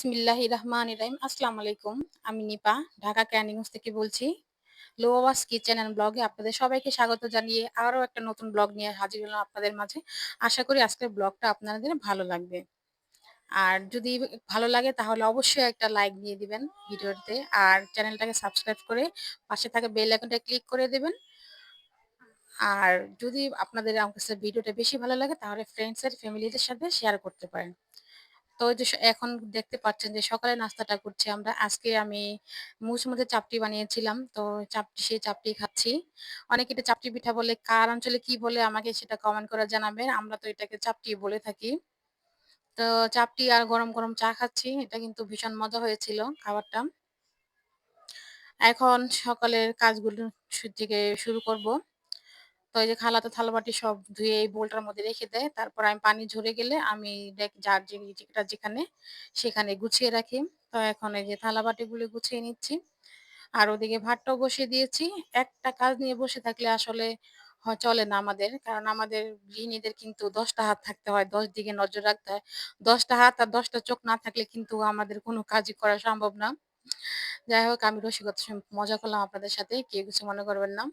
বিসমিল্লাহির রহমান রহিম। আসসালামু আলাইকুম। আমি নিপা, ঢাকা ক্যানিগঞ্জ থেকে বলছি। লো আওয়াজ কিচেন অ্যান্ড ব্লগে আপনাদের সবাইকে স্বাগত জানিয়ে আরও একটা নতুন ব্লগ নিয়ে হাজির হলাম আপনাদের মাঝে। আশা করি আজকের ব্লগটা আপনাদের ভালো লাগবে। আর যদি ভালো লাগে তাহলে অবশ্যই একটা লাইক দিয়ে দিবেন ভিডিওতে। আর চ্যানেলটাকে সাবস্ক্রাইব করে পাশে থাকা বেল আইকনটা ক্লিক করে দেবেন। আর যদি আপনাদের আমার কাছে ভিডিওটা বেশি ভালো লাগে তাহলে ফ্রেন্ডস এর ফ্যামিলিদের সাথে শেয়ার করতে পারেন। তো যে এখন দেখতে পাচ্ছেন যে সকালে নাস্তাটা করছি আমরা। আজকে আমি মৌসুমীতে চাপটি বানিয়েছিলাম। তো চাপটি সেই চাপটি খাচ্ছি। অনেকে এটা চাপটি পিঠা বলে, কার অঞ্চলে কি বলে আমাকে সেটা কমেন্ট করে জানাবেন। আমরা তো এটাকে চাপটি বলে থাকি। তো চাপটি আর গরম, গরম চা খাচ্ছি। এটা কিন্তু ভীষণ মজা হয়েছিল খাবারটা। এখন সকালের কাজগুলো থেকে শুরু করব। তো এই যে খালা তো থালাবাটি সব ধুয়ে এই বোলটার মধ্যে রেখে দেয়। তারপর আমি পানি ঝরে গেলে আমি দেখ যার যেটা যেখানে সেখানে গুছিয়ে রাখি। তো এখন এই যে থালাবাটিগুলো গুছিয়ে নিচ্ছি। আর ওদিকে ভাতটাও বসিয়ে দিয়েছি। একটা কাজ নিয়ে বসে থাকলে আসলে চলে না আমাদের। কারণ আমাদের গৃহিণীদের কিন্তু দশটা হাত থাকতে হয়। ১০ দিকে নজর রাখতে হয়। দশটা হাত আর দশটা চোখ না থাকলে কিন্তু আমাদের কোনো কাজই করা সম্ভব না। যাই হোক, আমি রসিকতার সঙ্গে মজা করলাম আপনাদের সাথে। কেউ কিছু মনে করবেন না।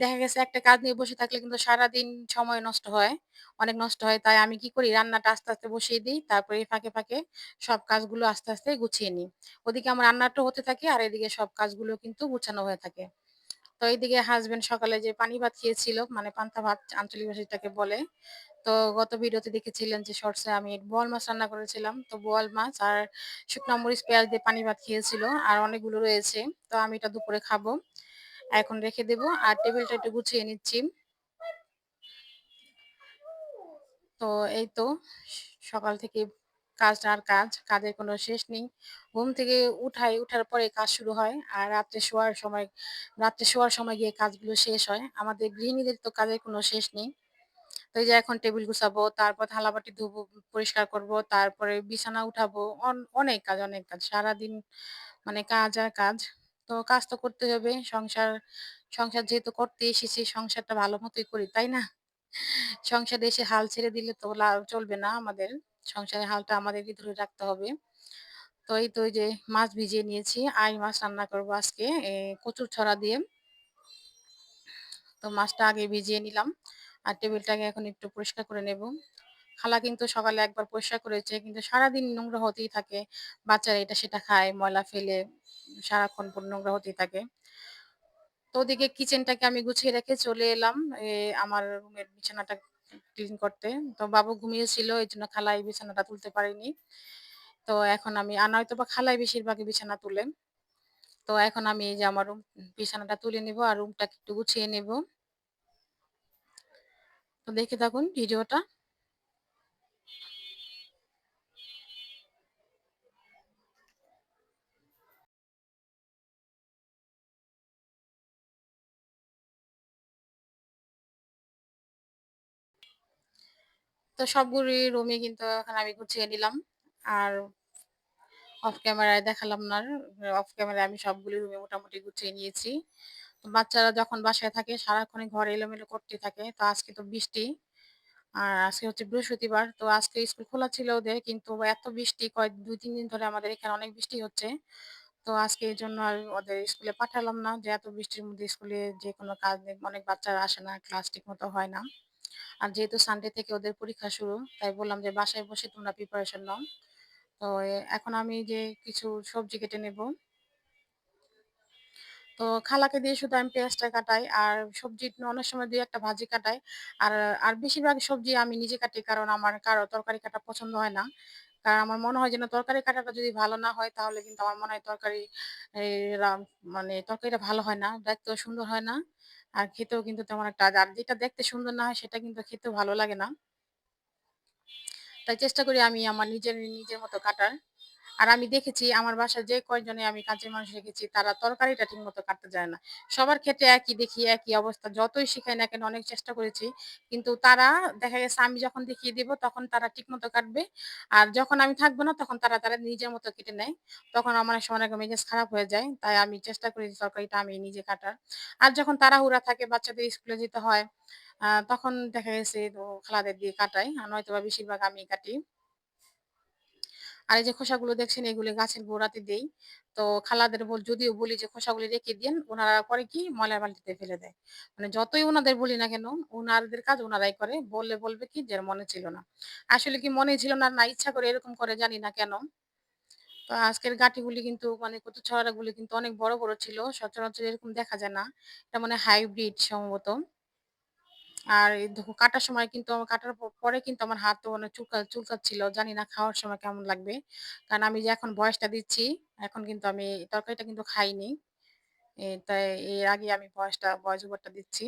দেখা গেছে একটা কাজ নিয়ে বসে থাকলে কিন্তু সারাদিন সময় নষ্ট হয়। অনেক নষ্ট হয়। তাই আমি কি করি রান্নাটা আস্তে, আস্তে বসিয়ে দিই তারপরে ফাঁকে, ফাঁকে সব কাজগুলো আস্তে, আস্তে গুছিয়ে নিই। ওদিকে আমার রান্নাটা হতে থাকে আর এদিকে সব কাজগুলো কিন্তু গুছানো হয়ে থাকে। তো এইদিকে হাজবেন্ড সকালে যে পানি ভাত খেয়েছিল মানে পান্তা ভাত আঞ্চলিক ভাষাটাকে বলে। তো গত ভিডিওতে দেখেছিলেন যে শর্টসে আমি বোয়াল মাছ রান্না করেছিলাম। তো বোয়াল মাছ আর শুকনা মরিচ, পেঁয়াজ দিয়ে পানি ভাত খেয়েছিল। আর অনেকগুলো রয়েছে। তো আমি এটা দুপুরে খাব। এখন রেখে দেব। আর টেবিলটা একটু গুছিয়ে নিচ্ছি। তো এই তো সকাল থেকে কাজ আর কাজ। কাজের কোনো শেষ নেই। ঘুম থেকে উঠাই, উঠার পরে কাজ শুরু হয়। আর রাত্রে শোয়ার সময় রাত্রে শোয়ার সময় গিয়ে কাজগুলো শেষ হয়। আমাদের গৃহিণীদের তো কাজের কোনো শেষ নেই। তো এই যে এখন টেবিল গুছাবো, তারপর থালাবাটি ধুবো, পরিষ্কার করব, তারপরে বিছানা উঠাবো। অন অনেক কাজ, অনেক কাজ। সারাদিন মানে কাজ আর কাজ। তো কাজ তো করতে হবে। সংসার সংসার যেহেতু করতে এসেছি সংসারটা ভালো মতোই করি, তাই না? সংসারে এসে হাল ছেড়ে দিলে তো চলবে না আমাদের। সংসারের হালটা আমাদেরই ধরে রাখতে হবে। তো এই তো এই যে মাছ ভিজিয়ে নিয়েছি। আই মাছ রান্না করব আজকে এ কচুর ছড়া দিয়ে। তো মাছটা আগে ভিজিয়ে নিলাম। আর টেবিলটাকে এখন একটু পরিষ্কার করে নেব। খালা কিন্তু সকালে একবার পরিষ্কার করেছে। কিন্তু সারাদিন নোংরা হতেই থাকে। বাচ্চারা এটা সেটা খায়, ময়লা ফেলে। সারাক্ষণ নোংরা হতেই থাকে। তো ওদিকে কিচেনটাকে আমি গুছিয়ে রেখে চলে এলাম আমার রুমের বিছানাটা ক্লিন করতে। তো বাবু ঘুমিয়েছিল এজন্য খালা এই বিছানাটা তুলতে পারিনি তো এখন আমি আর নয়তোবা খালাই বেশিরভাগই বিছানা তুলে। তো এখন আমি এই যে আমার রুম বিছানাটা তুলে নিব আর রুমটাকে একটু গুছিয়ে নেব। তো দেখে থাকুন ভিডিওটা। তো সবগুলি রুমই কিন্তু এখন আমি গুছিয়ে নিলাম। আর অফ ক্যামেরায় দেখালাম না। অফ ক্যামেরায় আমি সবগুলি রুমে মোটামুটি গুছিয়ে নিয়েছি। তো বাচ্চারা যখন বাসায় থাকে সারাক্ষণই ঘরে এলোমেলো করতে থাকে। তো আজকে তো বৃষ্টি। আর আজকে হচ্ছে বৃহস্পতিবার। তো আজকে স্কুল খোলা ছিল ওদের। কিন্তু এত বৃষ্টি কয়েক ২-৩ দিন ধরে আমাদের এখানে অনেক বৃষ্টি হচ্ছে। তো আজকে এজন্য আর ওদের স্কুলে পাঠালাম না যে এত বৃষ্টির মধ্যে স্কুলে যেকোনো কাজ অনেক বাচ্চারা আসে না, ক্লাস ঠিক মতো হয় না। আর যেহেতু সানডে থেকে ওদের পরীক্ষা শুরু, তাই বললাম যে বাসায় বসে তোমরা প্রিপারেশন নাও। তো এখন আমি যে কিছু সবজি কেটে নেব। তো খালাকে দিয়ে শুধু আমি পেঁয়াজটা কাটাই। আর সবজি অনেক সময় ২-১ ভাজি কাটাই। আর আর বেশিরভাগ সবজি আমি নিজে কাটি। কারণ আমার কারও তরকারি কাটা পছন্দ হয় না। কারণ আমার মনে হয় যেন তরকারি কাটাটা যদি ভালো না হয় তাহলে কিন্তু আমার মনে হয় তরকারি মানে তরকারিটা ভালো হয় না। দেখতেও সুন্দর হয় না। আর খেতেও কিন্তু তেমন একটা আর যেটা দেখতে সুন্দর না হয়, সেটা কিন্তু খেতেও ভালো লাগে না। তাই চেষ্টা করি আমি আমার নিজের নিজের মতো কাটার। আর আমি দেখেছি আমার বাসায় যে কয়জনে আমি কাজের মানুষ রেখেছি তারা তরকারিটা ঠিক মতো কাটতে জানে না। সবার ক্ষেত্রে একই দেখি একই অবস্থা। যতই শিখাই না কেন অনেক চেষ্টা করেছি। কিন্তু তারা দেখা গেছে আমি যখন দেখিয়ে দিব তখন তারা ঠিক মতো কাটবে। আর যখন আমি থাকব না তখন তারা তারা নিজের মতো কেটে নেয়। তখন আমার সময় মেজাজ খারাপ হয়ে যায়। তাই আমি চেষ্টা করি তরকারিটা আমি নিজে কাটার। আর যখন তাড়াহুড়া থাকে বাচ্চাদের স্কুলে যেতে হয়, তখন দেখা গেছে খালাদের দিয়ে কাটাই। আর নয়তোবা বেশিরভাগ আমি কাটি। আর এই যে খোসাগুলো দেখছেন এগুলো গাছের গোড়াতে দেই। তো খালাদের বল যদিও বলি যে খোসাগুলো রেখে দিয়েন, ওনারা করে কি ময়লার বালতিতে ফেলে দেয়। মানে যতই ওনাদের বলি না কেন, উনাদের কাজ ওনারাই করে। বললে বলবে কি যে মনে ছিল না। আসলে কি মনে ছিল না, না ইচ্ছা করে এরকম করে জানি না কেন। তো আজকের গাঁটিগুলি কিন্তু মানে কত ছড়াগুলি কিন্তু অনেক বড়, বড় ছিল। সচরাচর এরকম দেখা যায় না। এটা মানে হাইব্রিড সম্ভবত। আর কাটার সময় কিন্তু আমার কাটার পরে কিন্তু আমার হাতও মানে চুলকা চুলকাচ্ছিল। জানি না খাওয়ার সময় কেমন লাগবে। কারণ আমি যে এখন বয়সটা দিচ্ছি, এখন কিন্তু আমি তরকারিটা কিন্তু খাইনি। তাই এর আগে আমি ভয়েসটা ভয়েস ওভারটা দিচ্ছি।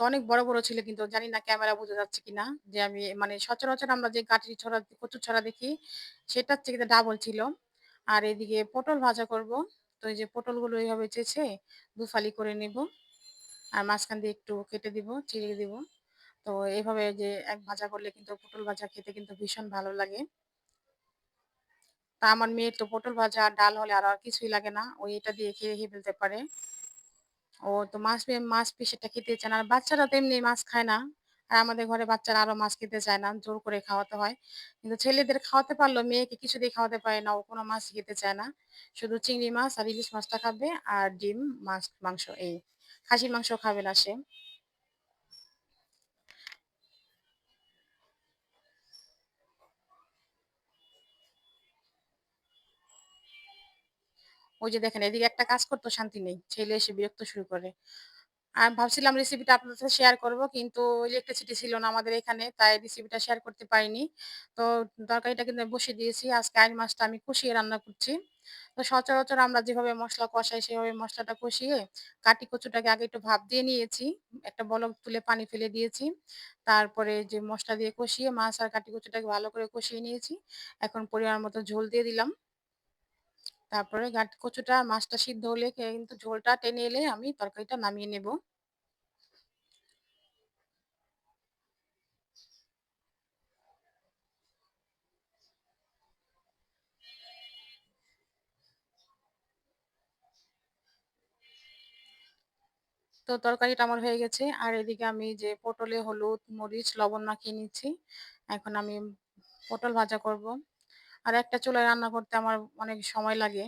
তো অনেক বড়, বড় ছিল কিন্তু জানি না ক্যামেরা বোঝা যাচ্ছে কিনা যে আমি মানে সচরাচর আমরা যে গাঁটি ছড়া, কচুর ছড়া দেখি সেটার থেকে ডাবল ছিল। আর এদিকে পটল ভাজা করব। তো এই যে পটলগুলো এভাবে চেঁচে দুফালি করে নিব। আর মাঝখান দিয়ে একটু কেটে দিব, চিড়ে দিব। তো এভাবে যে এক ভাজা করলে কিন্তু পটল ভাজা খেতে কিন্তু ভীষণ ভালো লাগে। তা আমার মেয়ের তো পটল ভাজা আর ডাল হলে আর, আর কিছুই লাগে না। ও এটা দিয়ে খেয়ে, খেয়ে ফেলতে পারে। ও তো মাছ মাছ পিসেটা খেতে চায় না। আর বাচ্চারা তো মাছ খায় না। আর আমাদের ঘরে বাচ্চারা আরও মাছ খেতে চায় না। জোর করে খাওয়াতে হয়। কিন্তু ছেলেদের খাওয়াতে পারল মেয়েকে কিছুতেই খাওয়াতে পারে না। ও কোনো মাছ খেতে চায় না। শুধু চিংড়ি মাছ আর ইলিশ মাছটা খাবে আর ডিম, মাছ, মাংস এই। খাসির মাংস খাবে না সে। ওই যে দেখেন এদিকে একটা কাজ করতো শান্তি নেই। ছেলে এসে বিরক্ত শুরু করে। আর ভাবছিলাম রেসিপিটা আপনাদের সাথে শেয়ার করব। কিন্তু ইলেকট্রিসিটি ছিল না আমাদের এখানে। তাই রেসিপিটা শেয়ার করতে পারিনি। তো তরকারিটা কিন্তু আমি বসিয়ে দিয়েছি। আজকে আইড় মাছটা আমি কষিয়ে রান্না করছি। তো সচরাচর আমরা যেভাবে মশলা কষাই, সেভাবে মশলাটা কষিয়ে কাটি কচুটাকে আগে একটু ভাপ দিয়ে নিয়েছি। একটা বলক তুলে পানি ফেলে দিয়েছি। তারপরে যে মশলা দিয়ে কষিয়ে মাছ আর কাটি কচুটাকে ভালো করে কষিয়ে নিয়েছি। এখন পরিমাণ মতো ঝোল দিয়ে দিলাম। তারপরে গাট কচুটা মাছটা সিদ্ধ হলে কিন্তু ঝোলটা টেনে এলে আমি তরকারিটা নামিয়ে নেব। তো তরকারিটা আমার হয়ে গেছে। আর এদিকে আমি যে পটলে হলুদ, মরিচ, লবণ মাখিয়ে নিচ্ছি। এখন আমি পটল ভাজা করব। আর একটা চুলায় রান্না করতে আমার অনেক সময় লাগে।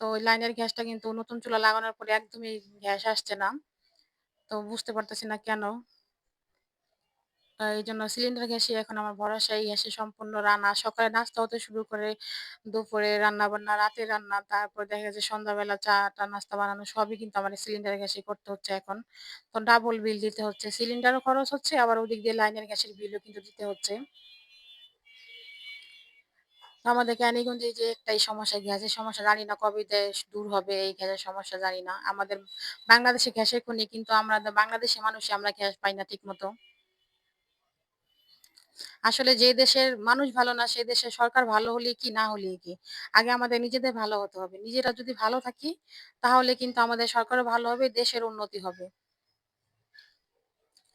তো ওই লাইনের গ্যাসটা কিন্তু নতুন চুলা লাগানোর পরে একদমই গ্যাস আসছে না। তো বুঝতে পারতেছি না কেন? এই জন্য সিলিন্ডার গ্যাসই এখন আমার ভরসা। এই গ্যাসে সম্পূর্ণ রান্না। সকালে নাস্তা হতে শুরু করে দুপুরে রান্না-বান্না, রাতের রান্না, তারপর দেখা যাচ্ছে সন্ধ্যাবেলা চা-টা নাস্তা বানানো সবই কিন্তু আমার সিলিন্ডার গ্যাসেই করতে হচ্ছে এখন। তো ডাবল বিল দিতে হচ্ছে। সিলিন্ডারও খরচ হচ্ছে আবার ওদিক দিয়ে লাইনের গ্যাসের বিলও কিন্তু দিতে হচ্ছে। আমাদের কেরানীগঞ্জে এই যে একটাই সমস্যা গ্যাসের সমস্যা জানি না কবে দেশ দূর হবে এই গ্যাসের সমস্যা জানি না। আমাদের বাংলাদেশে গ্যাসের খনি কিন্তু আমরা বাংলাদেশের মানুষই আমরা গ্যাস পাই না ঠিক মতো আসলে যে দেশের মানুষ ভালো না সেই দেশের সরকার ভালো হলেই কি না হলেই কি। আগে আমাদের নিজেদের ভালো হতে হবে। নিজেরা যদি ভালো থাকি তাহলে কিন্তু আমাদের সরকারও ভালো হবে, দেশের উন্নতি হবে।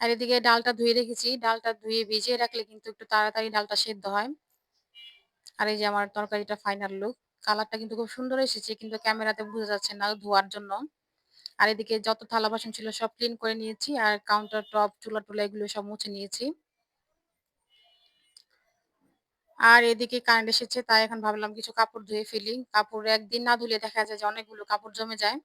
আর এদিকে ডালটা ধুয়ে রেখেছি। ডালটা ধুয়ে ভিজিয়ে রাখলে কিন্তু একটু তাড়াতাড়ি ডালটা সেদ্ধ হয়। আর এই যে আমার তরকারিটা ফাইনাল লুক। কালারটা কিন্তু খুব সুন্দর এসেছে কিন্তু ক্যামেরাতে বোঝা যাচ্ছে না ধোয়ার জন্য। আর এদিকে যত থালা বাসন ছিল সব ক্লিন করে নিয়েছি। আর কাউন্টার টপ, চুলা-টুলা এগুলো সব মুছে নিয়েছি। আর এদিকে কারেন্ট এসেছে তাই এখন ভাবলাম কিছু কাপড় ধুয়ে ফেলি। কাপড় একদিন না ধুলে দেখা যায় যে অনেকগুলো কাপড় জমে যায়।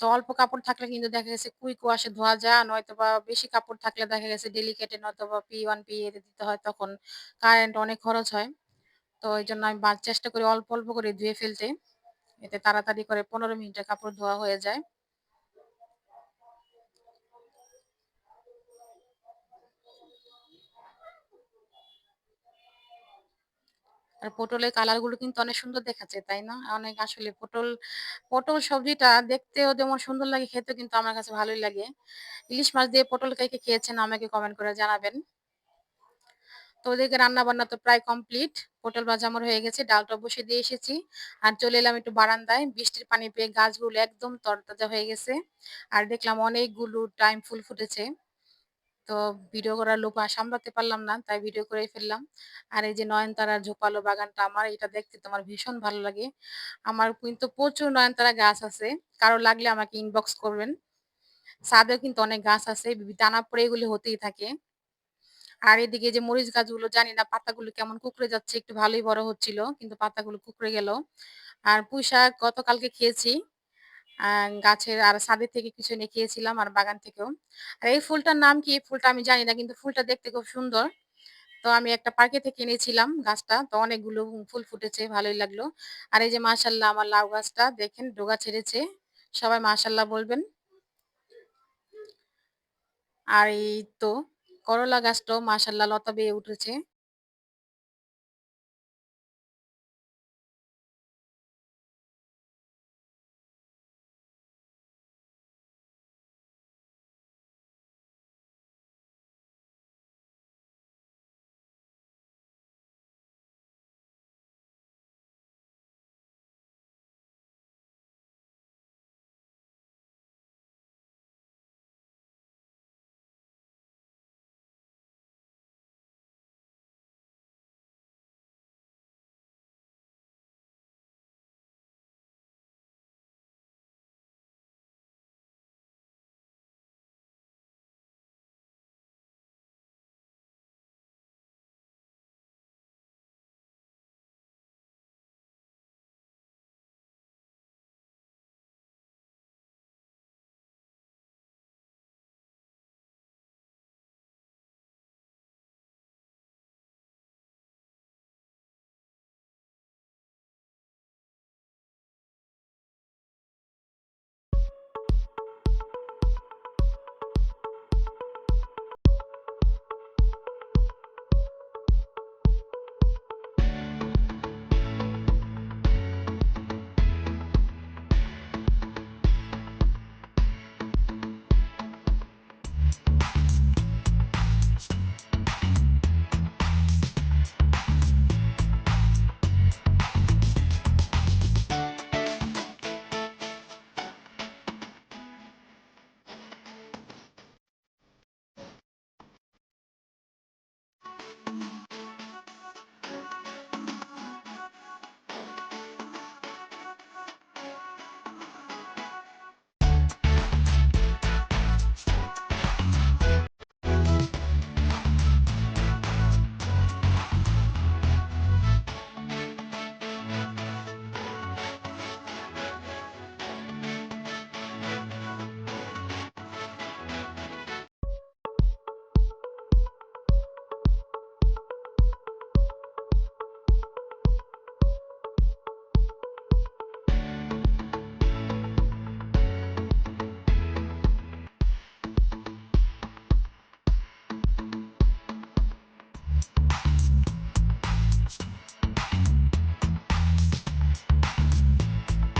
তো অল্প কাপড় থাকলে কিন্তু দেখা গেছে কুইক ওয়াশে ধোয়া যায়। নয়তো বা বেশি কাপড় থাকলে দেখা গেছে ডেলিকেটে নয়তো বা পি-ওয়ান, পি এতে দিতে হয় তখন কারেন্ট অনেক খরচ হয়। তো এই জন্য আমি চেষ্টা করি অল্প, অল্প করে ধুয়ে ফেলতে। এতে তাড়াতাড়ি করে ১৫ মিনিটে কাপড় ধোয়া হয়ে যায়। আর পটলের কালারগুলো কিন্তু অনেক সুন্দর দেখাচ্ছে, তাই না? অনেক আসলে পটল, পটল সবজিটা দেখতেও যেমন সুন্দর লাগে খেতেও কিন্তু আমার কাছে ভালোই লাগে। ইলিশ মাছ দিয়ে পটল কে, কে খেয়েছেন আমাকে কমেন্ট করে জানাবেন। তো ওদেরকে রান্না-বান্না তো প্রায় কমপ্লিট। পটল ভাজা আমার হয়ে গেছে। ডালটা বসিয়ে দিয়ে এসেছি। আর চলে এলাম একটু বারান্দায়। বৃষ্টির পানি পেয়ে গাছগুলো একদম তরতাজা হয়ে গেছে। আর দেখলাম অনেকগুলো টাইম ফুল ফুটেছে। তো ভিডিও করার লোক সামলাতে পারলাম না। তাই ভিডিও করে ফেললাম। আর এই যে নয়নতারার ঝোপালো বাগানটা আমার এটা দেখতে তোমার ভীষণ ভালো লাগে। আমার কিন্তু প্রচুর নয়নতারা গাছ আছে। কারও লাগলে আমাকে ইনবক্স করবেন। ছাদেও কিন্তু অনেক গাছ আছে। টানা পড়ে এগুলি হতেই থাকে। আর এদিকে যে মরিচ গাছগুলো জানি না পাতাগুলো কেমন কুঁকড়ে যাচ্ছে, একটু ভালোই বড় হচ্ছিল। কিন্তু পাতাগুলো কুঁকড়ে গেল। আর পুঁইশাক গতকালকে খেয়েছি। গাছের আর ছাদের থেকে কিছু এনে খেয়েছিলাম আর বাগান থেকেও। আর এই ফুলটার নাম কি? ফুলটা আমি জানি না। কিন্তু ফুলটা দেখতে খুব সুন্দর। তো আমি একটা পার্কে থেকে এনেছিলাম গাছটা। তো অনেকগুলো ফুল ফুটেছে, ভালোই লাগল। আর এই যে মাশাআল্লাহ আমার লাউ গাছটা দেখেন ডোগা ছেড়েছে। সবাই মাশাআল্লাহ বলবেন। আর এই তো করলা গাছটাও মাশাআল্লাহ লতা বেয়ে উঠেছে।